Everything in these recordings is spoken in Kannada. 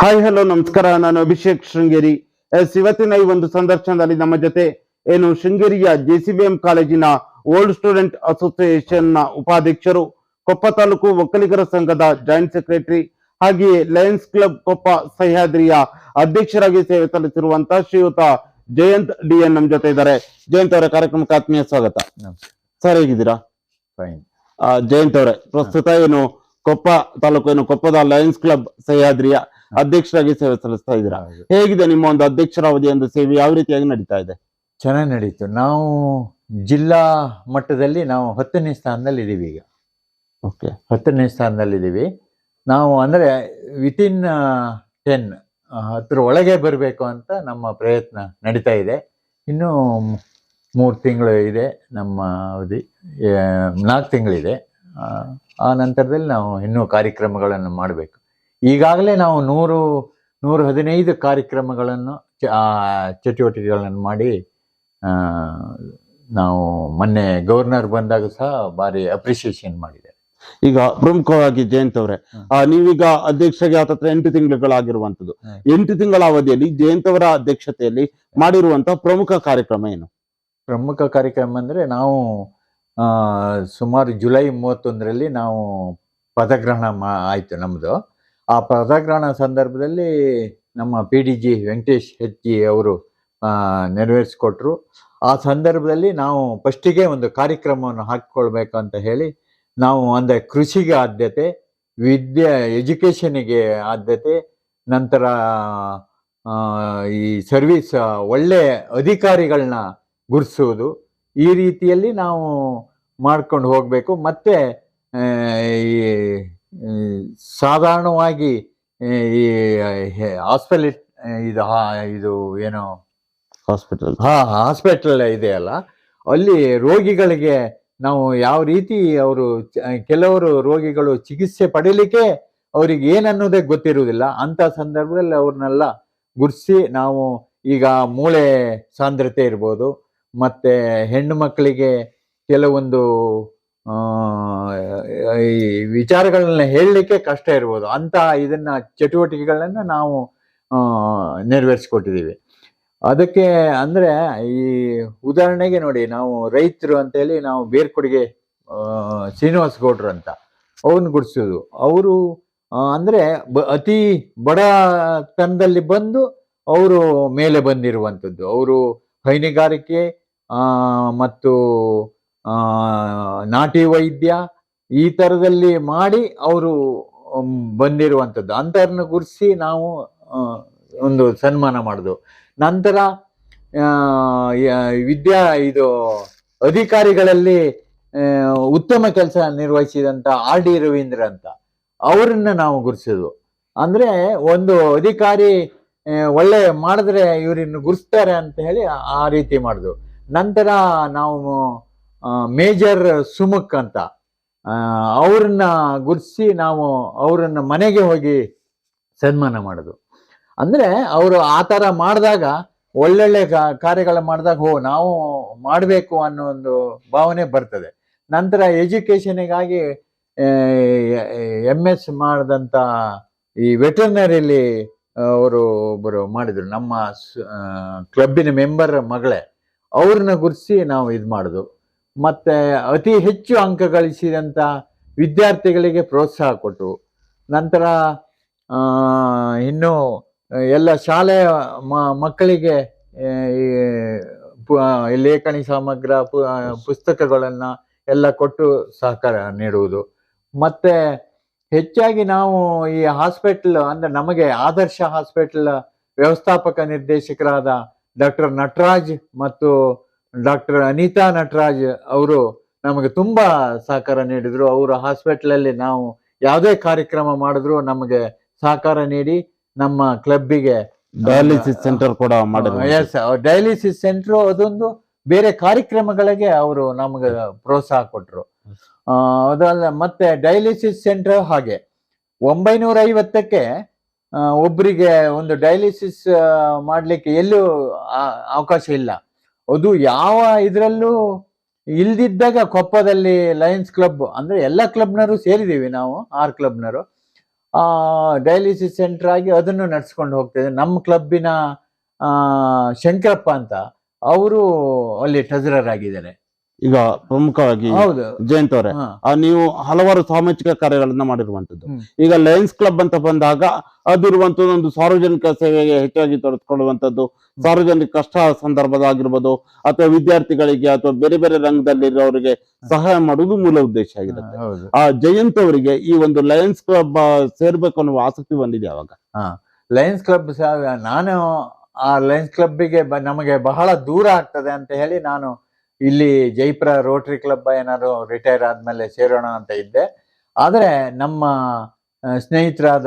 ಹಾಯ್ ಹಲೋ ನಮಸ್ಕಾರ. ನಾನು ಅಭಿಷೇಕ್ ಶೃಂಗೇರಿ. ಎಸ್ ಇವತ್ತಿನ ಈ ಒಂದು ಸಂದರ್ಶನದಲ್ಲಿ ನಮ್ಮ ಜೊತೆ ಏನು ಶೃಂಗೇರಿಯ ಜೆಸಿಬಿಎಂ ಕಾಲೇಜಿನ ಓಲ್ಡ್ ಸ್ಟೂಡೆಂಟ್ ಅಸೋಸಿಯೇಷನ್ನ ಉಪಾಧ್ಯಕ್ಷರು ಕೊಪ್ಪ ತಾಲೂಕು ಒಕ್ಕಲಿಗರ ಸಂಘದ ಜಾಯಿಂಟ್ ಸೆಕ್ರೆಟರಿ ಹಾಗೆಯೇ ಲಯನ್ಸ್ ಕ್ಲಬ್ ಕೊಪ್ಪ ಸಹ್ಯಾದ್ರಿಯ ಅಧ್ಯಕ್ಷರಾಗಿ ಸೇವೆ ಸಲ್ಲಿಸಿರುವಂತಹ ಶ್ರೀಯುತ ಜಯಂತ್ ಡಿ ಎನ್ ನಮ್ಮ ಜೊತೆ ಇದ್ದಾರೆ. ಜಯಂತ್ ಅವರ ಕಾರ್ಯಕ್ರಮಕ್ಕೆ ಆತ್ಮೀಯ ಸ್ವಾಗತ. ಸರ್ ಹೇಗಿದ್ದೀರಾ? ಜಯಂತ್ ಅವರೇ ಪ್ರಸ್ತುತ ಏನು ಕೊಪ್ಪ ತಾಲೂಕು ಏನು ಕೊಪ್ಪದ ಲಯನ್ಸ್ ಕ್ಲಬ್ ಸಹ್ಯಾದ್ರಿಯ ಅಧ್ಯಕ್ಷರಾಗಿ ಸೇವೆ ಸಲ್ಲಿಸ್ತಾ ಇದ್ದೀರಾ? ಹೇಗಿದೆ ನಿಮ್ಮ ಒಂದು ಅಧ್ಯಕ್ಷರ ಅವಧಿಯ ಒಂದು ಸೇವೆ ಯಾವ ರೀತಿಯಾಗಿ ನಡೀತಾ ಇದೆ? ಚೆನ್ನಾಗಿ ನಡೀತು. ನಾವು ಜಿಲ್ಲಾ ಮಟ್ಟದಲ್ಲಿ ನಾವು ಹತ್ತನೇ ಸ್ಥಾನದಲ್ಲಿ ಇದ್ದೀವಿ ಈಗ. ಓಕೆ. ಹತ್ತನೇ ಸ್ಥಾನದಲ್ಲಿ ಇದ್ದೀವಿ ನಾವು ಅಂದರೆ ವಿತಿನ್ ಟೆನ್ ಹತ್ರ ಒಳಗೆ ಬರಬೇಕು ಅಂತ ನಮ್ಮ ಪ್ರಯತ್ನ ನಡೀತಾ ಇದೆ. ಇನ್ನು ಮೂರು ತಿಂಗಳು ಇದೆ ನಮ್ಮ ಅವಧಿ ನಾಲ್ಕು ತಿಂಗಳಿದೆ. ಆ ನಂತರದಲ್ಲಿ ನಾವು ಇನ್ನೂ ಕಾರ್ಯಕ್ರಮಗಳನ್ನು ಮಾಡಬೇಕು. ಈಗಾಗಲೇ ನಾವು ನೂರು ನೂರ ಹದಿನೈದು ಕಾರ್ಯಕ್ರಮಗಳನ್ನು ಚಟುವಟಿಕೆಗಳನ್ನು ಮಾಡಿ ನಾವು ಮೊನ್ನೆ ಗವರ್ನರ್ ಬಂದಾಗ ಸಹ ಭಾರಿ ಅಪ್ರಿಸಿಯೇಷನ್ ಮಾಡಿದ್ದಾರೆ ಈಗ ಪ್ರಮುಖವಾಗಿ ಜಯಂತ್ ಅವರೇ ನೀವೀಗ ಅಧ್ಯಕ್ಷರಿಗೆ ಆತತ್ರ ಎಂಟು ತಿಂಗಳುಗಳಾಗಿರುವಂತದ್ದು. ಎಂಟು ತಿಂಗಳ ಅವಧಿಯಲ್ಲಿ ಜಯಂತ್ ಅವರ ಅಧ್ಯಕ್ಷತೆಯಲ್ಲಿ ಮಾಡಿರುವಂತಹ ಪ್ರಮುಖ ಕಾರ್ಯಕ್ರಮ ಏನು? ಪ್ರಮುಖ ಕಾರ್ಯಕ್ರಮ ಅಂದ್ರೆ ನಾವು ಆ, ಸುಮಾರು ಜುಲೈ ಮೂವತ್ತೊಂದರಲ್ಲಿ ನಾವು ಪದಗ್ರಹಣ ಮಾ ಆಯಿತು ನಮ್ಮದು ಆ ಪದಗ್ರಹಣ ಸಂದರ್ಭದಲ್ಲಿ ನಮ್ಮ P D G Venkatesh HG ಅವರು ನೆರವೇರಿಸ್ಕೊಟ್ರು. ಆ ಸಂದರ್ಭದಲ್ಲಿ ನಾವು ಫಸ್ಟಿಗೆ ಒಂದು ಕಾರ್ಯಕ್ರಮವನ್ನು ಹಾಕಿಕೊಳ್ಬೇಕು ಅಂತ ಹೇಳಿ ನಾವು ಅಂದರೆ ಕೃಷಿಗೆ ಆದ್ಯತೆ, ವಿದ್ಯೆ, ಎಜುಕೇಷನಿಗೆ ಆದ್ಯತೆ, ನಂತರ ಈ ಸರ್ವಿಸ್ ಒಳ್ಳೆಯ ಅಧಿಕಾರಿಗಳನ್ನ ಗುರುಸುವುದು ಈ ರೀತಿಯಲ್ಲಿ ನಾವು ಮಾಡ್ಕೊಂಡು ಹೋಗಬೇಕು. ಮತ್ತು ಈ ಈ ಸಾಧಾರಣವಾಗಿ ಈ ಹಾಸ್ಪಿಟಲ್ ಇದು ಹಾ- ಇದು ಏನು? ಹಾಸ್ಪಿಟಲ್ ಹಾ ಹಾಸ್ಪಿಟಲ್ ಇದೆಯಲ್ಲ ಅಲ್ಲಿ. ರೋಗಿಗಳಿಗೆ ನಾವು ಯಾವ ರೀತಿ ಅವರು ಕೆಲವರು ರೋಗಿಗಳು ಚಿಕಿತ್ಸೆ ಪಡೀಲಿಕ್ಕೆ ಅವ್ರಿಗೆ ಏನನ್ನೋದೇ ಗೊತ್ತಿರುವುದಿಲ್ಲ. ಅಂತ ಸಂದರ್ಭದಲ್ಲಿ ಅವ್ರನ್ನೆಲ್ಲ ಗುರ್ಸಿ ನಾವು ಈಗ ಮೂಳೆ ಸಾಂದ್ರತೆ ಇರ್ಬೋದು ಮತ್ತೆ ಹೆಣ್ಣು ಮಕ್ಕಳಿಗೆ ಕೆಲವೊಂದು ಈ ವಿಚಾರಗಳನ್ನ ಹೇಳಲಿಕ್ಕೆ ಕಷ್ಟ ಇರ್ಬೋದು. ಅಂತ ಇದನ್ನ ಚಟುವಟಿಕೆಗಳನ್ನ ನಾವು ನೆರವೇರಿಸ್ಕೊಟ್ಟಿದ್ದೀವಿ. ಅದಕ್ಕೆ ಅಂದ್ರೆ ಈ ಉದಾಹರಣೆಗೆ ನೋಡಿ, ನಾವು ರೈತರು ಅಂತೇಳಿ ನಾವು ಬೇರ್ಕೊಡುಗೆ ಶ್ರೀನಿವಾಸ ಗೌಡ್ರು ಅಂತ, ಅವ್ರನ್ನ ಗುಡಿಸೋದು. ಅವರು ಅಂದ್ರೆ ಬ- ಅತಿ ಬಡತನದಲ್ಲಿ ಬಂದು ಅವರು ಮೇಲೆ ಬಂದಿರುವಂಥದ್ದು. ಅವರು ಹೈನುಗಾರಿಕೆ ಮತ್ತು ನಾಟಿ ವೈದ್ಯ ಈ ಥರದಲ್ಲಿ ಮಾಡಿ ಅವರು ಬಂದಿರುವಂಥದ್ದು. ಅಂಥವ್ರನ್ನ ಗುರುಸಿ ನಾವು ಒಂದು ಸನ್ಮಾನ ಮಾಡಿದ್ವು ನಂತರ ವಿದ್ಯಾ, ಇದು, ಅಧಿಕಾರಿಗಳಲ್ಲಿ ಉತ್ತಮ ಕೆಲಸ ನಿರ್ವಹಿಸಿದಂಥ ಆರ್ ಡಿ ರವೀಂದ್ರ ಅಂತ. ಅವರನ್ನ ನಾವು ಗುರುಸಿದ್ವು. ಅಂದ್ರೆ, ಒಂದು ಅಧಿಕಾರಿ ಒಳ್ಳೆ ಮಾಡಿದ್ರೆ ಇವರನ್ನು ಗುರುಸ್ತಾರೆ ಅಂತ ಹೇಳಿ ಆ- ರೀತಿ ಮಾಡಿದ್ವು. ನಂತರ ನಾವು ಮೇಜರ್ ಸುಮುಖ್ ಅಂತ. ಅವ್ರನ್ನ ಗುರ್ಸಿ ನಾವು ಅವರನ್ನ ಮನೆಗೆ ಹೋಗಿ ಸನ್ಮಾನ ಮಾಡೋದು. ಅಂದ್ರೆ ಅವರು ಆ ಥರ ಮಾಡಿದಾಗ, ಒಳ್ಳೊಳ್ಳೆ ಕಾರ್ಯಗಳ ಮಾಡಿದಾಗ, ಓ, ನಾವು ಮಾಡಬೇಕು ಅನ್ನೋ ಒಂದು ಭಾವನೆ ಬರ್ತದೆ. ನಂತರ ಎಜುಕೇಶನಿಗಾಗಿ ಎಂ ಎಸ್ ಮಾಡಿದಂಥ ಈ ವೆಟರ್ನರಿಲಿ ಅವರು ಒಬ್ಬರು ಮಾಡಿದ್ರು. ನಮ್ಮ ಕ್ಲಬ್ಬಿನ ಮೆಂಬರ್ ಮಗಳೇ. ಅವ್ರನ್ನ ಗುರ್ಸಿ ನಾವು ಇದು ಮಾಡೋದು. ಮತ್ತೆ ಅತಿ ಹೆಚ್ಚು ಅಂಕ ಗಳಿಸಿದಂಥ ವಿದ್ಯಾರ್ಥಿಗಳಿಗೆ ಪ್ರೋತ್ಸಾಹ ಕೊಟ್ಟರು ನಂತರ ಇನ್ನು ಎಲ್ಲ ಶಾಲೆಯ ಮಕ್ಕಳಿಗೆ ಲೇಖಣಿ ಸಮಗ್ರ ಪುಸ್ತಕಗಳನ್ನ ಎಲ್ಲ ಕೊಟ್ಟು ಸಹಕಾರ ನೀಡುವುದು. ಮತ್ತು ಹೆಚ್ಚಾಗಿ ನಾವು ಈ ಹಾಸ್ಪಿಟಲ್, ಅಂದರೆ ನಮಗೆ ಆದರ್ಶ ಹಾಸ್ಪಿಟಲ್ ವ್ಯವಸ್ಥಾಪಕ ನಿರ್ದೇಶಕರಾದ ಡಾಕ್ಟರ್ ನಟರಾಜ್ ಮತ್ತು ಡಾಕ್ಟರ್ ಅನಿತಾ ನಟರಾಜ್ ಅವರು ನಮಗೆ ತುಂಬಾ ಸಹಕಾರ ನೀಡಿದ್ರು. ಅವರ ಹಾಸ್ಪಿಟ್ಲಲ್ಲಿ ನಾವು ಯಾವುದೇ ಕಾರ್ಯಕ್ರಮ ಮಾಡಿದ್ರು ನಮಗೆ ಸಹಕಾರ ನೀಡಿ ನಮ್ಮ ಕ್ಲಬ್ಬಿಗೆ ಡಯಾಲಿಸಿಸ್ ಸೆಂಟರ್ ಕೂಡ ಮಾಡಿದ್ರು. ಎಸ್ ಡಯಾಲಿಸಿಸ್ ಸೆಂಟರ್ ಅದೊಂದು ಬೇರೆ ಕಾರ್ಯಕ್ರಮಗಳಿಗೆ ಅವರು ನಮಗೆ ಪ್ರೋತ್ಸಾಹ ಕೊಟ್ಟರು ಅದಲ್ಲ ಮತ್ತೆ ಡಯಾಲಿಸಿಸ್ ಸೆಂಟರ್ ಹಾಗೆ. ಒಂಬೈನೂರ ಐವತ್ತಕ್ಕೆ ಒಬ್ಬರಿಗೆ ಒಂದು ಡಯಾಲಿಸಿಸ್ ಮಾಡಲಿಕ್ಕೆ ಎಲ್ಲೂ ಅವಕಾಶ ಇಲ್ಲ. ಅದು ಯಾವ ಇದರಲ್ಲೂ ಇಲ್ದಿದ್ದಾಗ ಕೊಪ್ಪದಲ್ಲಿ ಲಯನ್ಸ್ ಕ್ಲಬ್, ಅಂದ್ರೆ ಎಲ್ಲ ಕ್ಲಬ್ನರು ಸೇರಿದ್ದೀವಿ ನಾವು, ಆರ್ ಕ್ಲಬ್ನರು. ಡಯಾಲಿಸಿಸ್ ಸೆಂಟರ್ ಆಗಿ ಅದನ್ನು ನಡ್ಸ್ಕೊಂಡು ಹೋಗ್ತಿದ್ದೆ ನಮ್ಮ ಕ್ಲಬ್ಬಿನ ಶಂಕರಪ್ಪ ಅಂತ, ಅವರು ಅಲ್ಲಿ ಟ್ರೆಜರರ್ ಆಗಿದ್ದಾರೆ. ಈಗ ಪ್ರಮುಖವಾಗಿ ಜಯಂತ್ ಅವರೇ ಆ, ನೀವು ಹಲವಾರು ಸಾಮಾಜಿಕ ಕಾರ್ಯಗಳನ್ನ ಮಾಡಿರುವಂತದ್ದು ಈಗ ಲಯನ್ಸ್ ಕ್ಲಬ್ ಅಂತ ಬಂದಾಗ ಅದಿರುವಂತದ್ದು ಒಂದು ಸಾರ್ವಜನಿಕ ಸೇವೆಗೆ ಹೆಚ್ಚಾಗಿ ತೊಡಸ್ಕೊಳ್ಳುವಂತದ್ದು ಸಾರ್ವಜನಿಕ ಕಷ್ಟ ಸಂದರ್ಭದಾಗಿರ್ಬೋದು ಅಥವಾ ವಿದ್ಯಾರ್ಥಿಗಳಿಗೆ ಅಥವಾ ಬೇರೆ ಬೇರೆ ರಂಗದಲ್ಲಿರೋರಿಗೆ ಸಹಾಯ ಮಾಡುವುದು ಮೂಲ ಉದ್ದೇಶ ಆಗಿರುತ್ತೆ. ಆ ಜಯಂತ್ ಅವರಿಗೆ ಈ ಒಂದು ಲಯನ್ಸ್ ಕ್ಲಬ್ ಸೇರ್ಬೇಕು ಅನ್ನುವ ಆಸಕ್ತಿ ಬಂದಿದೆ ಅವಾಗ ಲಯನ್ಸ್ ಕ್ಲಬ್ ನಾನು ಆ ಲಯನ್ಸ್ ಕ್ಲಬ್ಗೆ ನಮಗೆ ಬಹಳ ದೂರ ಆಗ್ತದೆ ಅಂತ ಹೇಳಿ ನಾನು ಇಲ್ಲಿ ಜೈಪುರ ರೋಟರಿ ಕ್ಲಬ್ ಏನಾದ್ರು ರಿಟೈರ್ ಆದ್ಮೇಲೆ ಸೇರೋಣ ಅಂತ ಇದ್ದೆ. ಆದರೆ ನಮ್ಮ ಸ್ನೇಹಿತರಾದ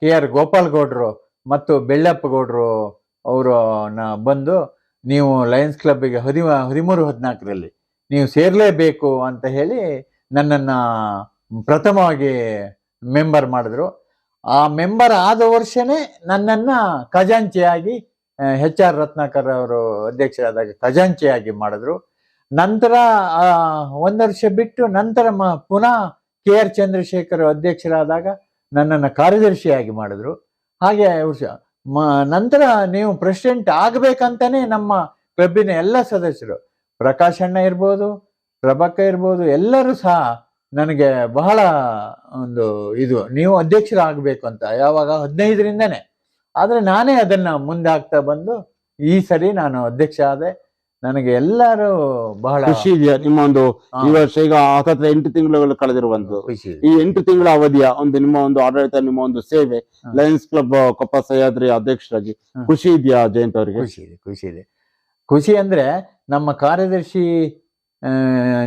ಕೆ ಆರ್ ಗೋಪಾಲ್ ಗೌಡ್ರು ಮತ್ತು ಬೆಳ್ಳಪ್ಪ ಗೌಡ್ರು ಅವರು ಬಂದು, ನೀವು ಲಯನ್ಸ್ ಕ್ಲಬ್ಬಿಗೆ ಹದಿ, ಹದಿಮೂರು, ಹದಿನಾಲ್ಕರಲ್ಲಿ ನೀವು ಸೇರ್ಲೇಬೇಕು ಅಂತ ಹೇಳಿ ನನ್ನನ್ನ ಪ್ರಥಮವಾಗಿ ಮೆಂಬರ್ ಮಾಡಿದ್ರು. ಆ ಮೆಂಬರ್ ಆದ ವರ್ಷನೇ ನನ್ನನ್ನ ಖಜಾಂಚಿಯಾಗಿ ಎಚ್ ಆರ್ ರತ್ನಾಕರ್ ಅವರು ಅಧ್ಯಕ್ಷರಾದಾಗ ಖಜಾಂಚಿಯಾಗಿ ಮಾಡಿದ್ರು. ನಂತರ ಒಂದು ವರ್ಷ ಬಿಟ್ಟು ನಂತರ ಮ- ಪುನಃ ಕೆ ಆರ್ ಚಂದ್ರಶೇಖರ್ ಅಧ್ಯಕ್ಷರಾದಾಗ ನನ್ನನ್ನು ಕಾರ್ಯದರ್ಶಿಯಾಗಿ ಮಾಡಿದ್ರು. ಹಾಗೆ ಮ- ನಂತರ ನೀವು ಪ್ರೆಸಿಡೆಂಟ್ ಆಗಬೇಕಂತನೇ ನಮ್ಮ ಕ್ಲಬ್ಬಿನ ಎಲ್ಲ ಸದಸ್ಯರು. ಪ್ರಕಾಶ್ ಅಣ್ಣ ಇರ್ಬೋದು ಪ್ರಭಕ್ಕ ಇರ್ಬೋದು, ಎಲ್ಲರೂ ಸಹ ನನಗೆ ಬಹಳ ಒಂದು ಇದು, ನೀವು ಅಧ್ಯಕ್ಷರಾಗಬೇಕು ಅಂತ ಯಾವಾಗ ಹದಿನೈದರಿಂದನೇ. ಆದರೆ ನಾನೇ ಅದನ್ನು ಮುಂದೆ ಹಾಕ್ತಾ ಬಂದು ಈ ಸರಿ ನಾನು ಅಧ್ಯಕ್ಷ ಆದೆ. ನನಗೆ ಎಲ್ಲರೂ ಬಹಳ ಖುಷಿ ಇದೆಯಾ ನಿಮ್ಮ ಒಂದು ಈ ವರ್ಷ ಈಗ ಹತ್ತತ್ರ ಎಂಟು ತಿಂಗಳು ಕಳೆದಿರುವಂತದ್ದು ಖುಷಿ ಈ ಎಂಟು ತಿಂಗಳ ಅವಧಿಯ ಒಂದು ನಿಮ್ಮ ಒಂದು ಆಡಳಿತ ನಿಮ್ಮ ಒಂದು ಸೇವೆ. ಲಯನ್ಸ್ ಕ್ಲಬ್ ಕೊಪ್ಪ ಸಹ್ಯಾದ್ರಿ ಅಧ್ಯಕ್ಷರಾಗಿ. ಖುಷಿ ಇದೆಯಾ ಜಯಂತ್ ಅವರಿಗೆ? ಖುಷಿ ಇದೆ ಖುಷಿ ಇದೆ. ಖುಷಿ ಅಂದ್ರೆ ನಮ್ಮ ಕಾರ್ಯದರ್ಶಿ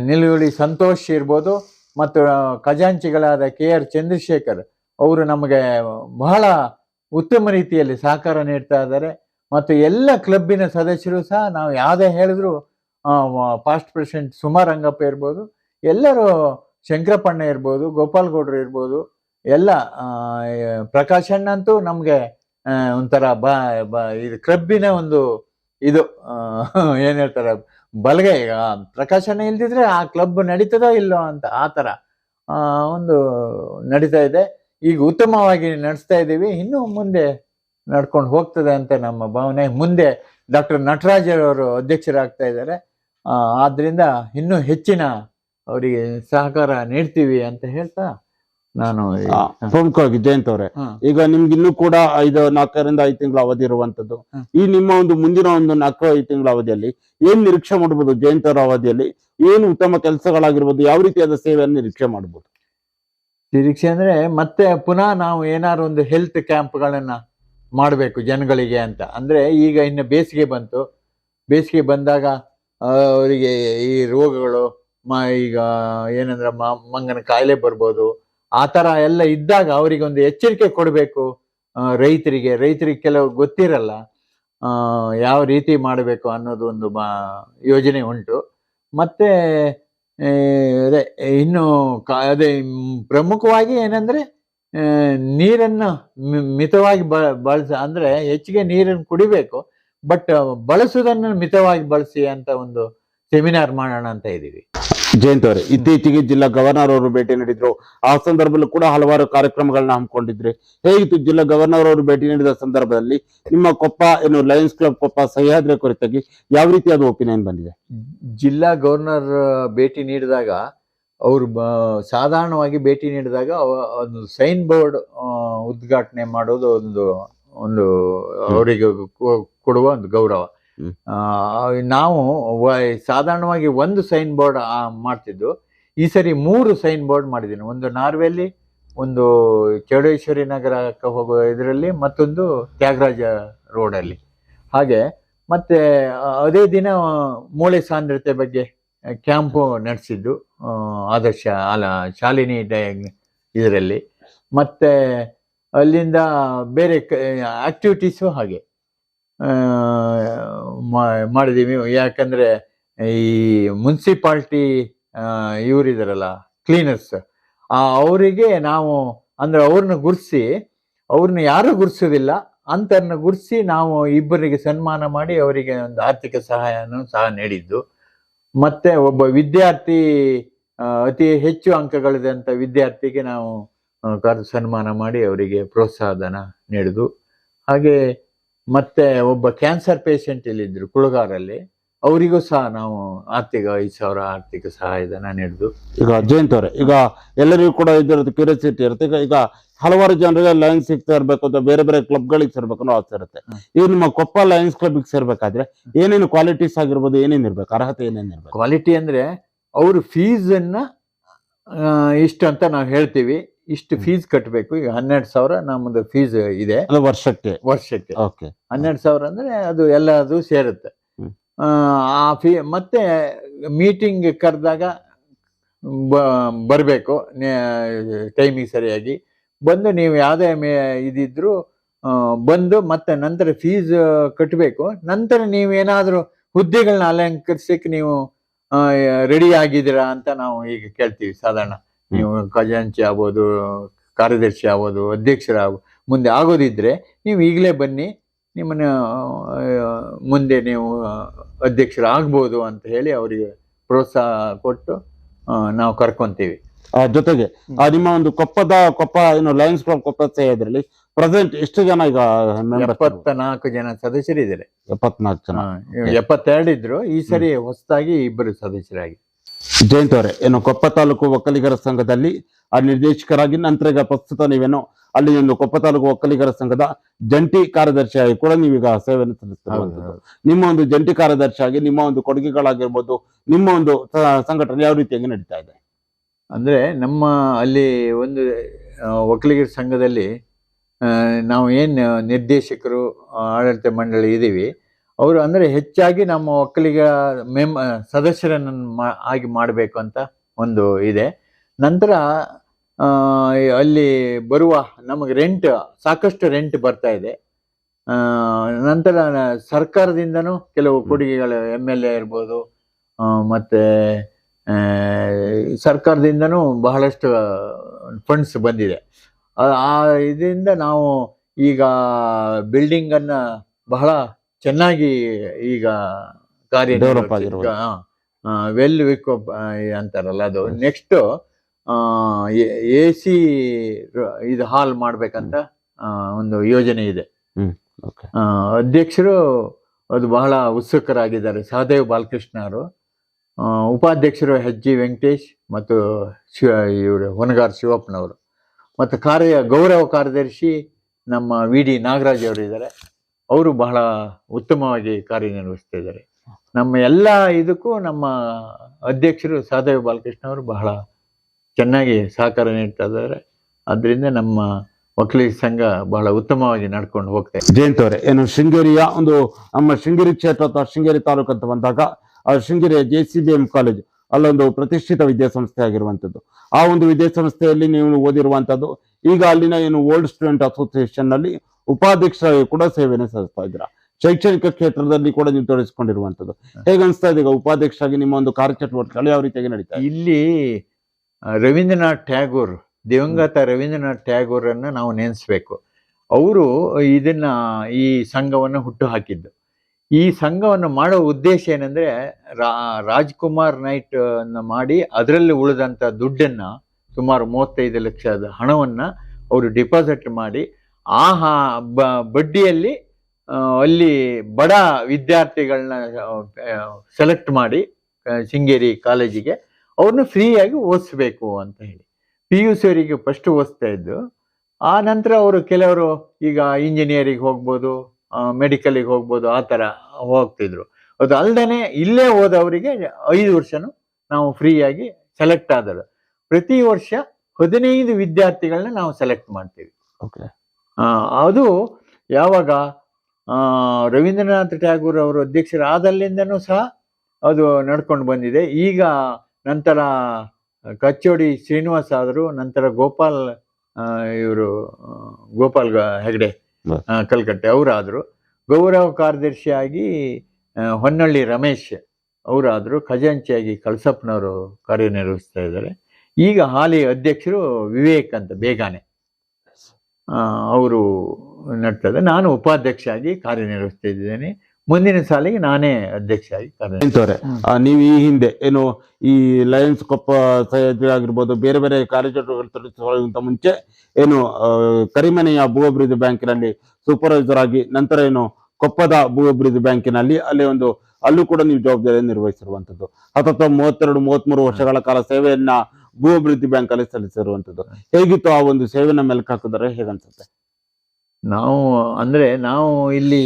ನಿಲುವಳಿ ಸಂತೋಷ್ ಇರ್ಬೋದು ಮತ್ತು ಖಜಾಂಚಿಗಳಾದ ಕೆ ಆರ್ ಚಂದ್ರಶೇಖರ್ ಅವರು ನಮಗೆ ಬಹಳ ಉತ್ತಮ ರೀತಿಯಲ್ಲಿ ಸಹಕಾರ ನೀಡ್ತಾ ಇದ್ದಾರೆ. ಮತ್ತು ಎಲ್ಲ ಕ್ಲಬ್ಬಿನ ಸದಸ್ಯರು ಸಹ ನಾವು ಯಾವುದೇ ಹೇಳಿದ್ರು ಪಾಸ್ಟ್ ಪ್ರೆಸಿಡೆಂಟ್ ಸುಮಾರಂಗಪ್ಪ ಇರ್ಬೋದು, ಎಲ್ಲರೂ ಶಂಕರಪ್ಪಣ್ಣ ಇರ್ಬೋದು ಗೋಪಾಲ್ ಗೌಡ್ರು ಇರ್ಬೋದು, ಎಲ್ಲ ಪ್ರಕಾಶಣ್ಣಂತೂ ನಮಗೆ ಒಂಥರ ಬ ಬ, ಇದು ಕ್ಲಬ್ಬಿನ ಒಂದು ಇದು ಏನು ಹೇಳ್ತಾರೆ, ಬಲಗೈ ಈಗ ಪ್ರಕಾಶ್ ಅಣ್ಣ ಇಲ್ದಿದ್ರೆ ಆ ಕ್ಲಬ್ ನಡೀತದೋ ಇಲ್ಲೋ ಅಂತ ಆ ಥರ ಒಂದು ನಡೀತಾ ಇದೆ. ಈಗ ಉತ್ತಮವಾಗಿ ನಡೆಸ್ತಾ ಇದ್ದೀವಿ. ಇನ್ನೂ ಮುಂದೆ ನಡ್ಕೊಂಡು ಹೋಗ್ತದೆ ಅಂತ ನಮ್ಮ ಭಾವನೆ. ಮುಂದೆ ಡಾಕ್ಟರ್ ನಟರಾಜರವರು ಅಧ್ಯಕ್ಷರಾಗ್ತಾ ಇದ್ದಾರೆ. ಆ, ಆದ್ರಿಂದ ಇನ್ನೂ ಹೆಚ್ಚಿನ ಅವರಿಗೆ ಸಹಕಾರ ನೀಡ್ತೀವಿ ಅಂತ ಹೇಳ್ತಾ ನಾನು ಜಯಂತ್ ಅವರೇ. ಈಗ ನಿಮ್ಗೆ ಇನ್ನೂ ಕೂಡ ಐದು ನಾಲ್ಕರಿಂದ ಐದು ತಿಂಗಳ ಅವಧಿ ಇರುವಂತದ್ದು ಈ ನಿಮ್ಮ ಒಂದು ಮುಂದಿನ ಒಂದು ನಾಲ್ಕು ಐದು ತಿಂಗಳ ಅವಧಿಯಲ್ಲಿ ಏನ್ ನಿರೀಕ್ಷೆ ಮಾಡಬಹುದು ಜಯಂತರ ಅವರ ಅವಧಿಯಲ್ಲಿ? ಏನು ಉತ್ತಮ ಕೆಲಸಗಳಾಗಿರ್ಬೋದು? ಯಾವ ರೀತಿಯಾದ ಸೇವೆಯನ್ನು ನಿರೀಕ್ಷೆ ಮಾಡಬಹುದು ನಿರೀಕ್ಷೆ ಅಂದ್ರೆ ಮತ್ತೆ ಪುನಃ ನಾವು ಏನಾದ್ರು ಒಂದು ಹೆಲ್ತ್ ಕ್ಯಾಂಪ್ಗಳನ್ನ ಮಾಡಬೇಕು ಜನಗಳಿಗೆ ಅಂತ. ಅಂದರೆ ಈಗ ಇನ್ನು ಬೇಸಿಗೆ ಬಂತು. ಬೇಸಿಗೆ ಬಂದಾಗ ಅವರಿಗೆ ಈ ರೋಗಗಳು, ಮ, ಈಗ ಏನಂದ್ರೆ ಮಂಗನ ಕಾಯಿಲೆ ಬರ್ಬೋದು. ಆ ಥರ ಎಲ್ಲ ಇದ್ದಾಗ ಅವರಿಗೆ ಒಂದು ಎಚ್ಚರಿಕೆ ಕೊಡಬೇಕು ರೈತರಿಗೆ. ರೈತರಿಗೆ ಕೆಲವು ಗೊತ್ತಿರಲ್ಲ ಯಾವ ರೀತಿ ಮಾಡಬೇಕು ಅನ್ನೋದು ಒಂದು ಮಾ, ಯೋಜನೆ ಉಂಟು. ಮತ್ತೆ ಅದೇ, ಇನ್ನು ಕ- ಅದೇ ಪ್ರಮುಖವಾಗಿ ಏನಂದ್ರೆ ನೀರನ್ನು ಮಿತವಾಗಿ ಬ ಬಳಸ ಅಂದರೆ ಹೆಚ್ಚಿಗೆ ನೀರನ್ನು ಕುಡಿಬೇಕು ಬಟ್ ಬಳಸುವುದನ್ನು ಮಿತವಾಗಿ ಬಳಸಿ ಅಂತ ಒಂದು ಸೆಮಿನಾರ್ ಮಾಡೋಣ ಅಂತ ಇದ್ದೀವಿ. ಜಯಂತ್ ಅವರೇ ಇತ್ತೀಚೆಗೆ ಜಿಲ್ಲಾ ಗವರ್ನರ್ ಅವರು ಭೇಟಿ ನೀಡಿದ್ರು. ಆ ಸಂದರ್ಭದಲ್ಲೂ ಕೂಡ ಹಲವಾರು ಕಾರ್ಯಕ್ರಮಗಳನ್ನ ಹಮ್ಮಿಕೊಂಡಿದ್ರಿ. ಹೇಗಿತ್ತು ಜಿಲ್ಲಾ ಗವರ್ನರ್ ಅವರು ಭೇಟಿ ನೀಡಿದ ಸಂದರ್ಭದಲ್ಲಿ? ನಿಮ್ಮ ಕೊಪ್ಪ ಏನು ಲಯನ್ಸ್ ಕ್ಲಬ್ ಕೊಪ್ಪ ಸಹ್ಯಾದ್ರಿ ಕುರಿತಾಗಿ ಯಾವ ರೀತಿಯಾದ ಒಪಿನಿಯನ್ ಬಂದಿದೆ? ಜಿಲ್ಲಾ ಗವರ್ನರ್ ಭೇಟಿ ನೀಡಿದಾಗ ಅವರು ಬ- ಸಾಧಾರಣವಾಗಿ ಭೇಟಿ ನೀಡಿದಾಗ ಒಂದು ಸೈನ್ ಬೋರ್ಡ್ ಉದ್ಘಾಟನೆ ಮಾಡೋದು ಒಂದು ಒಂದು ಅವರಿಗೆ ಕೊಡುವ ಒಂದು ಗೌರವ. ನಾವು ಸಾಧಾರಣವಾಗಿ ಒಂದು ಸೈನ್ ಬೋರ್ಡ್ ಮಾಡ್ತಿದ್ದು. ಈ ಸರಿ ಮೂರು ಸೈನ್ ಬೋರ್ಡ್ ಮಾಡಿದ್ದೀನಿ. ಒಂದು ನಾರ್ವೆಲ್ಲಿ ಒಂದು ಚೌಡೇಶ್ವರಿ ನಗರಕ್ಕೆ ಹೋಗುವ ಇದರಲ್ಲಿ ಮತ್ತೊಂದು ತ್ಯಾಗರಾಜ ರೋಡಲ್ಲಿ. ಹಾಗೆ ಮತ್ತೆ ಅದೇ ದಿನ ಮೂಳೆ ಸಾಂದ್ರತೆ ಬಗ್ಗೆ ಕ್ಯಾಂಪು ನಡೆಸಿದ್ದು ಆದರ್ಶ ಅಲ್ಲ ಶಾಲಿನಿ ಇದರಲ್ಲಿ. ಮತ್ತು ಅಲ್ಲಿಂದ ಬೇರೆ ಆ್ಯಕ್ಟಿವಿಟೀಸು ಹಾಗೆ. ಮಾಡಿದ್ದೀವಿ. ಯಾಕಂದ್ರೆ ಈ ಮುನ್ಸಿಪಾಲ್ಟಿ ಇವರಿದಾರಲ್ಲ ಕ್ಲೀನರ್ಸ್ ಅವರಿಗೆ ನಾವು, ಅಂದರೆ ಅವ್ರನ್ನ ಗುರ್ಸಿ, ಅವ್ರನ್ನ ಯಾರೂ ಗುರ್ಸೋದಿಲ್ಲ ಅಂಥವ್ರನ್ನ ಗುರ್ಸಿ ನಾವು ಇಬ್ಬರಿಗೆ ಸನ್ಮಾನ ಮಾಡಿ ಅವರಿಗೆ ಒಂದು ಆರ್ಥಿಕ ಸಹಾಯನೂ ಸಹ ನೀಡಿದ್ದು. ಮತ್ತೆ ಒಬ್ಬ ವಿದ್ಯಾರ್ಥಿ ಅತಿ ಹೆಚ್ಚು ಅಂಕಗಳಿದೆ ಅಂತ ವಿದ್ಯಾರ್ಥಿಗೆ ನಾವು ಕಾದು ಸನ್ಮಾನ ಮಾಡಿ ಅವರಿಗೆ ಪ್ರೋತ್ಸಾಹಧನ ನೀಡುದು. ಹಾಗೆ ಮತ್ತೆ ಒಬ್ಬ ಕ್ಯಾನ್ಸರ್ ಪೇಷಂಟ್ ಇಲ್ಲಿದ್ರು ಕುಳಗಾರಲ್ಲಿ. ಅವರಿಗೂ ಸಹ ನಾವು ಆರ್ಥಿಕ ಐದು ಸಾವಿರ ಆರ್ಥಿಕ ಸಹಾಯಧನ ನೀಡಿದ್ದು ಈಗ ಜಯಂತ್ ಅವರೇ ಈಗ ಎಲ್ಲರಿಗೂ ಕೂಡ ಇದರದ್ದು ಕ್ಯೂರಿಯಾಸಿಟಿ ಇರುತ್ತೆ. ಈಗ ಈಗ ಹಲವಾರು ಜನರಿಗೆ ಲಯನ್ಸ್ ಸಿಗ್ತಾ ಇರಬೇಕು ಅಂತ ಬೇರೆ ಬೇರೆ ಕ್ಲಬ್ಗಳಿಗೆ ಸೇರ್ಬೇಕು ಅನ್ನೋ ಆಸೆ ಇರುತ್ತೆ. ಈಗ ನಿಮ್ಮ ಕೊಪ್ಪ ಲಯನ್ಸ್ ಕ್ಲಬ್ಗೆ ಸೇರ್ಬೇಕಾದ್ರೆ ಏನೇನು ಕ್ವಾಲಿಟೀಸ್ ಆಗಿರ್ಬೋದು ಏನೇನು ಇರ್ಬೇಕು ಅರ್ಹತೆ ಏನೇನು ಇರ್ಬೇಕು? ಕ್ವಾಲಿಟಿ ಅಂದ್ರೆ ಅವ್ರ ಫೀಸ್ ಅನ್ನ ಆ, ಇಷ್ಟು ಅಂತ ನಾವು ಹೇಳ್ತೀವಿ. ಇಷ್ಟು ಫೀಸ್ ಕಟ್ಟಬೇಕು ಈಗ ಹನ್ನೆರಡು ಸಾವಿರ ನಮ್ಮದು ಫೀಸ್ ಇದೆ. ವರ್ಷಕ್ಕೆ? ವರ್ಷಕ್ಕೆ. ಓಕೆ ಹನ್ನೆರಡು ಸಾವಿರ ಅಂದ್ರೆ ಅದು ಎಲ್ಲದು ಸೇರುತ್ತೆ. ಆ, ಫೀ ಮತ್ತೆ ಮೀಟಿಂಗ್ ಕರೆದಾಗ ಬರಬೇಕು ಟೈಮಿಗೆ ಸರಿಯಾಗಿ. ಬಂದು ನೀವು ಯಾವುದೇ ಮೇ ಇದಿದ್ರು ಬಂದು ಮತ್ತೆ ನಂತರ ಫೀಸ್ ಕಟ್ಟಬೇಕು ನಂತರ ನೀವು ಏನಾದರೂ ಹುದ್ದೆಗಳನ್ನ ಅಲಂಕರಿಸಕ್ಕೆ ನೀವು ರೆಡಿ ಆಗಿದ್ದೀರಾ ಅಂತ ನಾವು ಈಗ ಕೇಳ್ತೀವಿ ಸಾಧಾರಣ. ನೀವು ಖಜಾಂಚಿ ಆಗ್ಬೋದು ಕಾರ್ಯದರ್ಶಿ ಆಗ್ಬೋದು ಅಧ್ಯಕ್ಷರಾಗ ಮುಂದೆ ಆಗೋದಿದ್ರೆ ನೀವು ಈಗಲೇ ಬನ್ನಿ ನಿಮ್ಮನ್ನ ಮುಂದೆ ನೀವು ಅಧ್ಯಕ್ಷರಾಗ್ಬೋದು ಅಂತ ಹೇಳಿ ಅವರಿಗೆ ಪ್ರೋತ್ಸಾಹ ಕೊಟ್ಟು ನಾವು ಕರ್ಕೊಂತೀವಿ. ಜೊತೆಗೆ ನಿಮ್ಮ ಒಂದು ಕೊಪ್ಪದ ಕೊಪ್ಪ ಏನು ಲಯನ್ಸ್ ಕ್ಲಬ್ ಕೊಪ್ಪ ಇದರಲ್ಲಿ ಪ್ರೆಸೆಂಟ್ ಎಷ್ಟು ಜನ ಈಗ? ಎಪ್ಪತ್ತ ನಾಲ್ಕು ಜನ ಸದಸ್ಯರಿದ್ದಾರೆ. ಎಪ್ಪತ್ನಾಲ್ಕು ಜನ. ಎಪ್ಪತ್ತೆರಡು ಇದ್ರು ಈ ಸರಿ ಹೊಸದಾಗಿ ಇಬ್ಬರು ಸದಸ್ಯರಾಗಿ. ಜಯಂತ್ ಅವರೇ ಏನು ಕೊಪ್ಪ ತಾಲೂಕು ಒಕ್ಕಲಿಗರ ಸಂಘದಲ್ಲಿ ಆ ನಿರ್ದೇಶಕರಾಗಿ ನಂತರ ಈಗ ಪ್ರಸ್ತುತ ನೀವೇನು ಅಲ್ಲಿ ಒಂದು ಕೊಪ್ಪ ತಾಲೂಕು ಒಕ್ಕಲಿಗರ ಸಂಘದ ಜಂಟಿ ಕಾರ್ಯದರ್ಶಿಯಾಗಿ ಕೂಡ ನೀವೀಗ ಸೇವೆಯನ್ನು ಸಲ್ಲಿಸ್ತಾ ನಿಮ್ಮ ಒಂದು ಜಂಟಿ ಕಾರ್ಯದರ್ಶಿಯಾಗಿ ನಿಮ್ಮ ಒಂದು ಕೊಡುಗೆಗಳಾಗಿರ್ಬೋದು ನಿಮ್ಮ ಒಂದು ಸಂಘಟನೆ ಯಾವ ರೀತಿಯಾಗಿ ನಡೀತಾ ಇದೆ? ಅಂದ್ರೆ ನಮ್ಮ ಅಲ್ಲಿ ಒಂದು ಒಕ್ಕಲಿಗರ ಸಂಘದಲ್ಲಿ ಆ, ನಾವು ಏನು ನಿರ್ದೇಶಕರು ಆಡಳಿತ ಮಂಡಳಿ ಇದ್ದೀವಿ ಅವರು ಅಂದರೆ ಹೆಚ್ಚಾಗಿ ನಮ್ಮ ಒಕ್ಕಲಿಗ ಮೆಂಬ ಸದಸ್ಯರನ್ನು ಮಾ- ಆಗಿ ಮಾಡಬೇಕು ಅಂತ ಒಂದು ಇದೆ. ನಂತರ ಅಲ್ಲಿ ಬರುವ ನಮಗೆ ರೆಂಟ್ ಸಾಕಷ್ಟು ರೆಂಟ್ ಬರ್ತಾ ಇದೆ. ನಂತರ ಸರ್ಕಾರದಿಂದನೂ ಕೆಲವು ಕೊಡುಗೆಗಳು ಎಂ ಎಲ್ ಎ ಇರ್ಬೋದು ಮತ್ತು ಸರ್ಕಾರದಿಂದನೂ ಬಹಳಷ್ಟು ಫಂಡ್ಸ್ ಬಂದಿದೆ. ಆ- ಇದರಿಂದ ನಾವು ಈಗ ಬಿಲ್ಡಿಂಗನ್ನು ಬಹಳ ಚೆನ್ನಾಗಿ ಈಗ ಕಾರ್ಯ. ವೆಲ್ ವಿಕೋ ಅಂತಾರಲ್ಲ ಅದು. ನೆಕ್ಸ್ಟ್ ಎ ಸಿ ಇದು ಹಾಲ್ ಮಾಡ್ಬೇಕಂತ ಆ, ಒಂದು ಯೋಜನೆ ಇದೆ. ಅಧ್ಯಕ್ಷರು ಅದು ಬಹಳ ಉತ್ಸುಕರಾಗಿದ್ದಾರೆ. ಸಹದೇವ್ ಬಾಲಕೃಷ್ಣ ಅವರು ಉಪಾಧ್ಯಕ್ಷರು ಎಚ್ ಜಿ ವೆಂಕಟೇಶ್ ಮತ್ತು ಶಿವ ಇವರು ಹೊನಗಾರ್ ಶಿವಪ್ಪನವರು. ಮತ್ತು ಕಾರ್ಯ ಗೌರವ ಕಾರ್ಯದರ್ಶಿ ನಮ್ಮ ವಿ ಡಿ ನಾಗರಾಜ್ ಅವರು ಇದ್ದಾರೆ. ಅವರು ಬಹಳ ಉತ್ತಮವಾಗಿ ಕಾರ್ಯನಿರ್ವಹಿಸ್ತಾ ಇದ್ದಾರೆ ನಮ್ಮ ಎಲ್ಲ ಇದಕ್ಕೂ ನಮ್ಮ ಅಧ್ಯಕ್ಷರು ಸಹದೇವ್ ಬಾಲಕೃಷ್ಣ ಅವರು ಬಹಳ ಚೆನ್ನಾಗಿ ಸಹಕಾರ ನೀಡ್ತಾ ಇದ್ದಾರೆ. ಅದರಿಂದ ನಮ್ಮ ಒಕ್ಕಲಿಗ ಸಂಘ ಬಹಳ ಉತ್ತಮವಾಗಿ ನಡ್ಕೊಂಡು ಹೋಗ್ತಾ ಇದೆ. ಜಯಂತ್ ಅವರೇ, ಏನು ಶೃಂಗೇರಿಯ ಒಂದು ನಮ್ಮ ಶೃಂಗೇರಿ ಕ್ಷೇತ್ರ ಅಥವಾ ಶೃಂಗೇರಿ ತಾಲೂಕು ಅಂತ ಬಂದಾಗ, ಆ ಶೃಂಗೇರಿಯ J C B M college ಅಲ್ಲೊಂದು ಪ್ರತಿಷ್ಠಿತ ವಿದ್ಯಾಸಂಸ್ಥೆ ಆಗಿರುವಂಥದ್ದು. ಆ ಒಂದು ವಿದ್ಯಾಸಂಸ್ಥೆಯಲ್ಲಿ ನೀವು ಓದಿರುವಂಥದ್ದು, ಈಗ ಅಲ್ಲಿನ ಏನು ಓಲ್ಡ್ ಸ್ಟೂಡೆಂಟ್ ಅಸೋಸಿಯೇಷನ್ನಲ್ಲಿ ಉಪಾಧ್ಯಕ್ಷರಾಗಿ ಕೂಡ ಸೇವೆಯನ್ನು ಸಲ್ಲಿಸ್ತಾ ಇದ್ದೀರಾ? ಶೈಕ್ಷಣಿಕ ಕ್ಷೇತ್ರದಲ್ಲಿ ಕೂಡ ನೀವು ತೊಡಗಿಸಿಕೊಂಡಿರುವಂತದ್ದು ಹೇಗೆ ಇದೆ ಈಗ ಉಪಾಧ್ಯಕ್ಷರಾಗಿ ನಿಮ್ಮ ಒಂದು ಕಾರ್ಯಚಟುವಟಿಕೆಗಳು ಯಾವ ರೀತಿಯಾಗಿ ನಡೀತಾ ಇಲ್ಲಿ ರವೀಂದ್ರನಾಥ್ ಟ್ಯಾಗೋರ್, ದಿವಂಗತ ರವೀಂದ್ರನಾಥ್ ಟ್ಯಾಗೋರನ್ನ ನಾವು ನೆನೆಸ್ಬೇಕು ಅವರು ಇದನ್ನ ಈ ಸಂಘವನ್ನು ಹುಟ್ಟು ಹಾಕಿದ್ದು ಈ ಸಂಘವನ್ನು ಮಾಡೋ ಉದ್ದೇಶ ಏನಂದ್ರೆ, ರಾ, ರಾಜ್ಕುಮಾರ್ ನೈಟ್ ಅನ್ನ ಮಾಡಿ ಅದರಲ್ಲಿ ಉಳಿದಂತ ದುಡ್ಡನ್ನ, ಸುಮಾರು ಮೂವತ್ತೈದು ಲಕ್ಷದ ಹಣವನ್ನ ಅವರು ಡಿಪಾಸಿಟ್ ಮಾಡಿ ಆ ಬಡ್ಡಿಯಲ್ಲಿ ಅಲ್ಲಿ ಬಡ ವಿದ್ಯಾರ್ಥಿಗಳನ್ನ ಸೆಲೆಕ್ಟ್ ಮಾಡಿ ಶೃಂಗೇರಿ ಕಾಲೇಜಿಗೆ, ಅವ್ರನ್ನ ಫ್ರೀಯಾಗಿ ಓದಿಸ್ಬೇಕು ಅಂತ ಹೇಳಿ. ಪಿ ಯು ಸಿ ಅವರಿಗೆ ಫಸ್ಟ್ ಓದಿಸ್ತಾ ಇದ್ದು, ಆ ನಂತರ ಅವರು ಕೆಲವರು ಈಗ ಇಂಜಿನಿಯರಿಗೆ ಹೋಗ್ಬೋದು ಮೆಡಿಕಲಿಗೆ ಹೋಗ್ಬೋದು, ಆ ಥರ ಹೋಗ್ತಿದ್ರು. ಅದು ಅಲ್ಲದೇ ಇಲ್ಲೇ ಹೋದವರಿಗೆ ಐದು ವರ್ಷನೂ ನಾವು ಫ್ರೀಯಾಗಿ ಸೆಲೆಕ್ಟ್ ಆದರು ಪ್ರತಿ ವರ್ಷ ಹದಿನೈದು ವಿದ್ಯಾರ್ಥಿಗಳನ್ನ ನಾವು ಸೆಲೆಕ್ಟ್ ಮಾಡ್ತೀವಿ. ಓಕೆ ಅದು ಯಾವಾಗ ರವೀಂದ್ರನಾಥ್ ಟ್ಯಾಗೂರ್ ಅವರು ಅಧ್ಯಕ್ಷರಾದಲ್ಲಿಂದನೂ ಸಹ ಅದು ನಡ್ಕೊಂಡು ಬಂದಿದೆ. ಈಗ ನಂತರ ಕಚ್ಚೋಡಿ ಶ್ರೀನಿವಾಸ್ ಆದರು ನಂತರ ಗೋಪಾಲ್ ಇವರು ಗೋಪಾಲ್ ಹೆಗಡೆ ಕಲ್ಕಟ್ಟೆ ಅವರಾದರು. ಗೌರವ ಕಾರ್ಯದರ್ಶಿಯಾಗಿ ಹೊನ್ನಳ್ಳಿ ರಮೇಶ್ ಅವರಾದರು. ಖಜಾಂಚಿಯಾಗಿ ಕಳಸಪ್ಪನವರು ಕಾರ್ಯನಿರ್ವಹಿಸ್ತಾ ಇದ್ದಾರೆ. ಈಗ ಹಾಲಿ ಅಧ್ಯಕ್ಷರು ವಿವೇಕ್ ಅಂತ ಬೇಗಾನೆ. ಅವರು ನಡ್ತದೆ. ನಾನು ಉಪಾಧ್ಯಕ್ಷ ಆಗಿ ಕಾರ್ಯನಿರ್ವಹಿಸ್ತಾ ಇದ್ದೇನೆ ಮುಂದಿನ ಸಾಲಿಗೆ ನಾನೇ ಅಧ್ಯಕ್ಷ ಆಗಿ ಕಾರ್ಯ ಜಯಂತ್ ಅವರೇ ಹ್ಮ್. ಆ, ನೀವು ಈ ಹಿಂದೆ ಏನು ಈ ಲಯನ್ಸ್ ಕೊಪ್ಪ ಸಹಯೋಗ ಆಗಿರ್ಬೋದು ಬೇರೆ ಬೇರೆ ಕಾರ್ಯಚಟುವಟಿಕೆ ಮುಂಚೆ ಏನು ಕರಿಮನೆಯ ಭೂ ಅಭಿವೃದ್ಧಿ ಬ್ಯಾಂಕಿನಲ್ಲಿ ಸೂಪರ್ವೈಸರ್ ಆಗಿ ನಂತರ ಏನು ಕೊಪ್ಪದ ಭೂ ಅಭಿವೃದ್ಧಿ ಬ್ಯಾಂಕಿನಲ್ಲಿ ಅಲ್ಲಿ ಒಂದು ಅಲ್ಲೂ ಕೂಡ ನೀವು ಜವಾಬ್ದಾರಿ ನಿರ್ವಹಿಸಿರುವಂತದ್ದು ಹತ್ತತ್ರ ಮೂವತ್ತೆರಡು ಮೂವತ್ಮೂರು ವರ್ಷಗಳ ಕಾಲ ಸೇವೆಯನ್ನ ಭೂ ಅಭಿವೃದ್ಧಿ ಬ್ಯಾಂಕ್ ಅಲ್ಲಿ ಸಲ್ಲಿಸಿರುವಂತದ್ದು. ಹೇಗಿತ್ತು ಆ ಒಂದು ಸೇವೆನ ಮೆಲುಕು ಹಾಕಿದ್ರೆ ಹೇಗನ್ಸುತ್ತೆ? ನಾವು, ಅಂದ್ರೆ ನಾವು ಇಲ್ಲಿ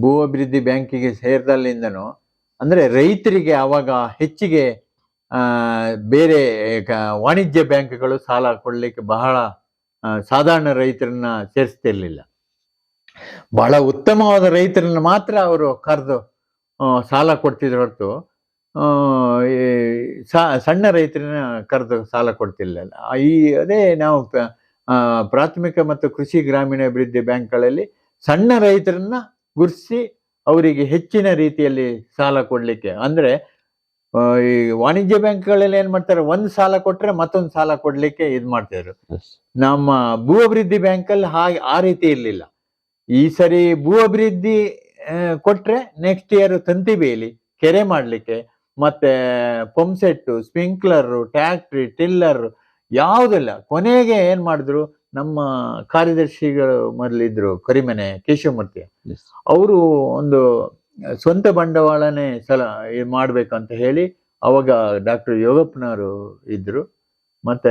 ಭೂ ಅಭಿವೃದ್ಧಿ ಬ್ಯಾಂಕಿಗೆ ಸೇರಿದಲ್ಲಿಂದನು, ಅಂದ್ರೆ ರೈತರಿಗೆ ಅವಾಗ ಹೆಚ್ಚಿಗೆ ಬೇರೆ ವಾಣಿಜ್ಯ ಬ್ಯಾಂಕ್ಗಳು ಸಾಲ ಕೊಡ್ಲಿಕ್ಕೆ ಬಹಳ ಸಾಧಾರಣ ರೈತರನ್ನ ಸೇರಿಸ್ತಿರ್ಲಿಲ್ಲ. ಬಹಳ ಉತ್ತಮವಾದ ರೈತರನ್ನ ಮಾತ್ರ ಅವರು ಕರೆದು ಸಾಲ ಕೊಡ್ತಿದ್ರು ಹೊರತು ಸಣ್ಣ ರೈತರನ್ನ ಕರೆದು ಸಾಲ ಕೊಡ್ತಿಲ್ಲ ಈ ಅದೇ ನಾವು ಪ್ರಾಥಮಿಕ ಮತ್ತು ಕೃಷಿ ಗ್ರಾಮೀಣ ಅಭಿವೃದ್ಧಿ ಬ್ಯಾಂಕ್ಗಳಲ್ಲಿ ಸಣ್ಣ ರೈತರನ್ನ ಗುರುತಿಸಿ ಅವರಿಗೆ ಹೆಚ್ಚಿನ ರೀತಿಯಲ್ಲಿ ಸಾಲ ಕೊಡಲಿಕ್ಕೆ. ಅಂದರೆ ಈ ವಾಣಿಜ್ಯ ಬ್ಯಾಂಕ್ಗಳಲ್ಲಿ ಏನು ಮಾಡ್ತಾರೆ ಒಂದು ಸಾಲ ಕೊಟ್ಟರೆ ಮತ್ತೊಂದು ಸಾಲ ಕೊಡ್ಲಿಕ್ಕೆ ಇದು ಮಾಡ್ತಿದ್ರು. ನಮ್ಮ ಭೂ ಅಭಿವೃದ್ಧಿ ಬ್ಯಾಂಕಲ್ಲಿ ಹಾಗೆ ಆ ರೀತಿ ಇರಲಿಲ್ಲ. ಈ ಸರಿ ಭೂ ಅಭಿವೃದ್ಧಿ ಕೊಟ್ಟರೆ ಕೊಟ್ರೆ ನೆಕ್ಸ್ಟ್ ಇಯರ್ ತಂತಿ ಬೇಲಿ ಕೆರೆ ಮಾಡ್ಲಿಕ್ಕೆ ಮತ್ತೆ pump set sprinkler tractor tiller ಯಾವುದಿಲ್ಲ. ಕೊನೆಗೆ ಏನ್ ಮಾಡಿದ್ರು? ನಮ್ಮ ಕಾರ್ಯದರ್ಶಿಗಳು ಮೊದಲಿದ್ರು ಕರಿಮನೆ ಕೇಶವಮೂರ್ತಿ. ಅವರು ಒಂದು ಸ್ವಂತ ಬಂಡವಾಳನೇ ಸಲ ಮಾಡ್ಬೇಕಂತ ಹೇಳಿ ಅವಾಗ ಡಾಕ್ಟರ್ ಯೋಗಪ್ಪನವರು ಇದ್ರು. ಮತ್ತೆ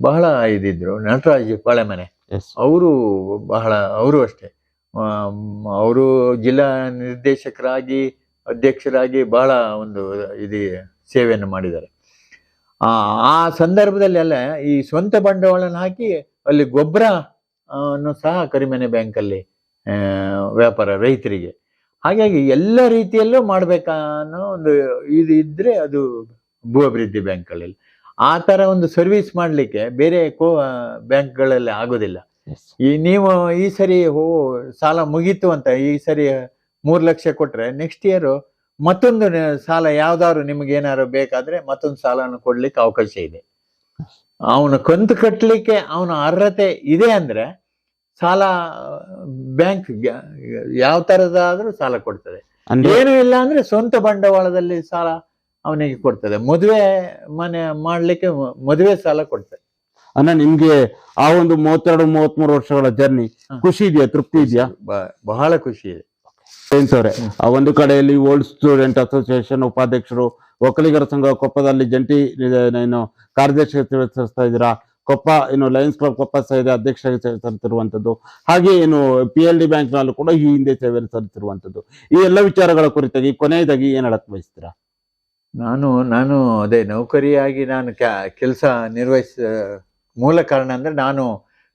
ಬಹಳ ಇದಿದ್ರು. ನಟರಾಜ್ ಪಾಳೆಮನೆ. ಅವರು ಬಹಳ ಅವರು ಅಷ್ಟೇ. ಅವರು ಜಿಲ್ಲಾ ನಿರ್ದೇಶಕರಾಗಿ ಅಧ್ಯಕ್ಷರಾಗಿ ಬಹಳ ಒಂದು ಇದು ಸೇವೆಯನ್ನು ಮಾಡಿದ್ದಾರೆ. ಆ ಆ ಸಂದರ್ಭದಲ್ಲಿ ಅಲ್ಲ ಈ ಸ್ವಂತ ಬಂಡವಾಳನ ಹಾಕಿ ಅಲ್ಲಿ ಗೊಬ್ಬರ ಅನ್ನು ಸಹ ಕರಿಮನೆ ಬ್ಯಾಂಕಲ್ಲಿ ವ್ಯಾಪಾರ ರೈತರಿಗೆ. ಹಾಗಾಗಿ ಎಲ್ಲ ರೀತಿಯಲ್ಲೂ ಮಾಡ್ಬೇಕನ್ನೋ ಒಂದು ಇದು ಇದ್ದರೆ ಅದು ಭೂ ಅಭಿವೃದ್ಧಿ ಬ್ಯಾಂಕ್ಗಳಲ್ಲಿ ಆ ಥರ ಒಂದು ಸರ್ವಿಸ್ ಮಾಡ್ಲಿಕ್ಕೆ ಬೇರೆ ಕೋ ಬ್ಯಾಂಕ್ಗಳಲ್ಲಿ ಆಗೋದಿಲ್ಲ. ಈ ನೀವು ಈ ಸರಿ ಹೋ ಸಾಲ ಮುಗೀತು ಅಂತ ಈ ಸರಿ ಮೂರ್ ಲಕ್ಷ ಕೊಟ್ರೆ ನೆಕ್ಸ್ಟ್ ಇಯರ್ ಮತ್ತೊಂದು ಸಾಲ ಯಾವ್ದಾದ್ರು ನಿಮ್ಗೆ ಏನಾದ್ರು ಬೇಕಾದ್ರೆ ಮತ್ತೊಂದು ಸಾಲನ ಕೊಡ್ಲಿಕ್ಕೆ ಅವಕಾಶ ಇದೆ. ಅವನು ಕಂತು ಕಟ್ಟಲಿಕ್ಕೆ ಅವನ ಅರ್ಹತೆ ಇದೆ ಅಂದ್ರೆ ಸಾಲ ಬ್ಯಾಂಕ್ ಯಾವ ತರದಾದ್ರೂ ಸಾಲ ಕೊಡ್ತದೆ. ಏನು ಇಲ್ಲ ಅಂದ್ರೆ ಸ್ವಂತ ಬಂಡವಾಳದಲ್ಲಿ ಸಾಲ ಅವನಿಗೆ ಕೊಡ್ತದೆ. ಮದುವೆ ಮನೆ ಮಾಡ್ಲಿಕ್ಕೆ ಮದುವೆ ಸಾಲ ಕೊಡ್ತದೆ. ಅಣ್ಣ ನಿಮ್ಗೆ ಆ ಒಂದು ಮೂವತ್ತೆರಡು ಮೂವತ್ಮೂರು ವರ್ಷಗಳ ಜರ್ನಿ ಖುಷಿ ಇದೆಯಾ? ತೃಪ್ತಿ ಇದೆಯಾ? ಬಹಳ ಖುಷಿ ಇದೆ. ಜಯಂತ್ ಅವರೇ. ಆ ಒಂದು ಕಡೆಯಲ್ಲಿ ಓಲ್ಡ್ ಸ್ಟೂಡೆಂಟ್ ಅಸೋಸಿಯೇಷನ್ ಉಪಾಧ್ಯಕ್ಷರು, ಒಕ್ಕಲಿಗರ ಸಂಘ, ಕೊಪ್ಪದಲ್ಲಿ ಜಂಟಿ ಏನು, ಕಾರ್ಯದರ್ಶಿ ನಿರ್ವಹಿಸ್ತಾ ಇದ್ದೀರಾ? ಕೊಪ್ಪ ಏನು ಲಯನ್ಸ್ ಕ್ಲಬ್ ಕೊಪ್ಪ ಸೇರಿ ಅಧ್ಯಕ್ಷರಾಗಿ ಸೇವೆ ಸಲ್ಲಿಸಿರುವಂತದ್ದು ಹಾಗೆ ಏನು ಪಿ ಎಲ್ ಡಿ ಬ್ಯಾಂಕ್ನಲ್ಲೂ ಕೂಡ ಈ ಹಿಂದೆ ಸೇವೆ ಸಲ್ಲಿಸಿರುವಂಥದ್ದು ಈ ಎಲ್ಲ ವಿಚಾರಗಳ ಕುರಿತಾಗಿ, ಕೊನೆಯದಾಗಿ ಏನು ಹೇಳಕ್ ಬಯಸ್ತೀರಾ? ನಾನು ನಾನು ಅದೇ ನೌಕರಿಯಾಗಿ ನಾನು ಕೆಲಸ ನಿರ್ವಹಿಸ, ಮೂಲ ಕಾರಣ ಅಂದರೆ ನಾನು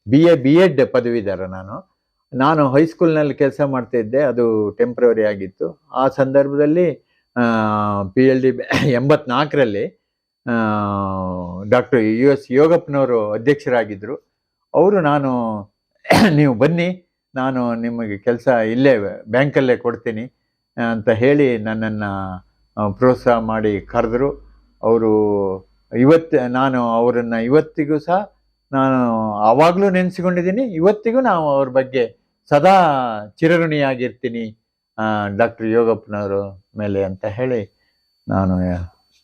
ಬಿ ಎ ಬಿ ಎಡ್ ಪದವೀಧರ ನಾನು. ನಾನು ಹೈಸ್ಕೂಲ್ನಲ್ಲಿ ಕೆಲಸ ಮಾಡ್ತಾ ಇದ್ದೆ, ಅದು ಟೆಂಪ್ರವರಿ ಆಗಿತ್ತು. ಆ ಸಂದರ್ಭದಲ್ಲಿ ಪಿ ಎಲ್ ಡಿ ಎಂಬತ್ನಾಲ್ಕರಲ್ಲಿ ಡಾಕ್ಟರ್ ಯು ಎಸ್ ಯೋಗಪ್ಪನವರು ಅಧ್ಯಕ್ಷರಾಗಿದ್ದರು ಅವರು ನಾನು, ನೀವು ಬನ್ನಿ, ನಾನು ನಿಮಗೆ ಕೆಲಸ ಇಲ್ಲೇ ಬ್ಯಾಂಕಲ್ಲೇ ಕೊಡ್ತೀನಿ ಅಂತ ಹೇಳಿ ನನ್ನನ್ನು ಪ್ರೋತ್ಸಾಹ ಮಾಡಿ ಕರೆದ್ರು. ಅವರು ಇವತ್ತು, ನಾನು ಅವರನ್ನು ಇವತ್ತಿಗೂ ಸಹ, ನಾನು ಆವಾಗಲೂ ನೆನೆಸಿಕೊಂಡಿದ್ದೀನಿ, ಇವತ್ತಿಗೂ ನಾವು ಅವ್ರ ಬಗ್ಗೆ ಸದಾ ಚಿರಋಣಿಯಾಗಿರ್ತೀನಿ ಡಾಕ್ಟರ್ ಯೋಗಪ್ಪನವರು ಮೇಲೆ ಅಂತ ಹೇಳಿ ನಾನು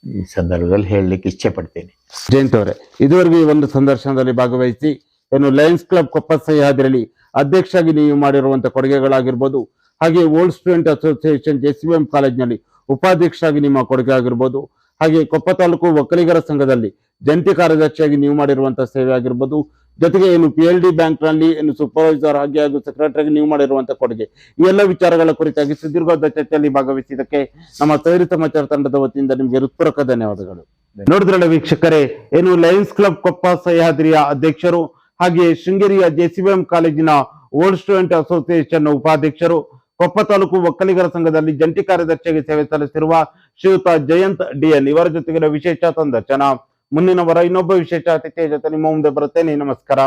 ಈ ಸಂದರ್ಭದಲ್ಲಿ ಹೇಳಲಿಕ್ಕೆ ಇಚ್ಛೆ ಪಡ್ತೀನಿ ಜಯಂತ್ ಅವರೇ, ಇದುವರೆಗೂ ಈ ಒಂದು ಸಂದರ್ಶನದಲ್ಲಿ ಭಾಗವಹಿಸಿ ಏನು ಲಯನ್ಸ್ ಕ್ಲಬ್ ಕೊಪ್ಪ ಸಹ್ಯಾದ್ರಲ್ಲಿ ಅಧ್ಯಕ್ಷರಾಗಿ ನೀವು ಮಾಡಿರುವಂಥ ಕೊಡುಗೆಗಳಾಗಿರ್ಬೋದು, ಹಾಗೆ old student association J C M ಕಾಲೇಜ್ನಲ್ಲಿ ಉಪಾಧ್ಯಕ್ಷರಾಗಿ ನಿಮ್ಮ ಕೊಡುಗೆ ಆಗಿರ್ಬೋದು ಹಾಗೆ ಕೊಪ್ಪ ತಾಲೂಕು ಒಕ್ಕಲಿಗರ ಸಂಘದಲ್ಲಿ ಜಂಟಿ ಕಾರ್ಯದರ್ಶಿಯಾಗಿ ನೀವು ಮಾಡಿರುವಂಥ ಸೇವೆ ಆಗಿರ್ಬೋದು ಜೊತೆಗೆ ಏನು ಪಿ ಎಲ್ ಡಿ ಬ್ಯಾಂಕ್ನಲ್ಲಿ ಏನು ಸೂಪರ್ವೈಸರ್ ಆಗಿ ಹಾಗೂ ಸೆಕ್ರೆಟರಿ ನೀವು ಮಾಡಿರುವಂತಹ ಕೊಡುಗೆ. ಈ ಎಲ್ಲ ವಿಚಾರಗಳ ಕುರಿತಾಗಿ ಸುದೀರ್ಘವಾದ ಚರ್ಚೆಯಲ್ಲಿ ಭಾಗವಹಿಸಿದ್ದಕ್ಕೆ ನಮ್ಮ ಸೈರಿ ಸಮಾಚಾರ ತಂಡದ ವತಿಯಿಂದ ನಿಮಗೆ ಹೃತ್ಪೂರ್ವಕ ಧನ್ಯವಾದಗಳು. ನೋಡಿದ್ರಲ್ಲ ವೀಕ್ಷಕರೇ, ಏನು ಲಯನ್ಸ್ ಕ್ಲಬ್ ಕೊಪ್ಪ ಸಹ್ಯಾದ್ರಿಯ ಅಧ್ಯಕ್ಷರು ಹಾಗೆ ಶೃಂಗೇರಿಯ ಜೆಸಿಬಿಎಂ ಕಾಲೇಜಿನ ಓಲ್ಡ್ ಸ್ಟೂಡೆಂಟ್ ಅಸೋಸಿಯೇಷನ್ ಉಪಾಧ್ಯಕ್ಷರು, ಕೊಪ್ಪ ತಾಲೂಕು ಒಕ್ಕಲಿಗರ ಸಂಘದಲ್ಲಿ ಜಂಟಿ ಕಾರ್ಯದರ್ಶಿಯಾಗಿ ಸೇವೆ ಸಲ್ಲಿಸಿರುವ ಶ್ರೀಯುತ ಜಯಂತ್ ಡಿಎನ್ ಇವರ ಜೊತೆಗಿನ ವಿಶೇಷ ಸಂದರ್ಶನ ಮುಂದಿನ ವಾರ ಇನ್ನೊಬ್ಬ ವಿಶೇಷ ಅತಿಥಿಯ ಜೊತೆ ನಿಮ್ಮ ಮುಂದೆ ಬರುತ್ತೇನೆ. ನಮಸ್ಕಾರ.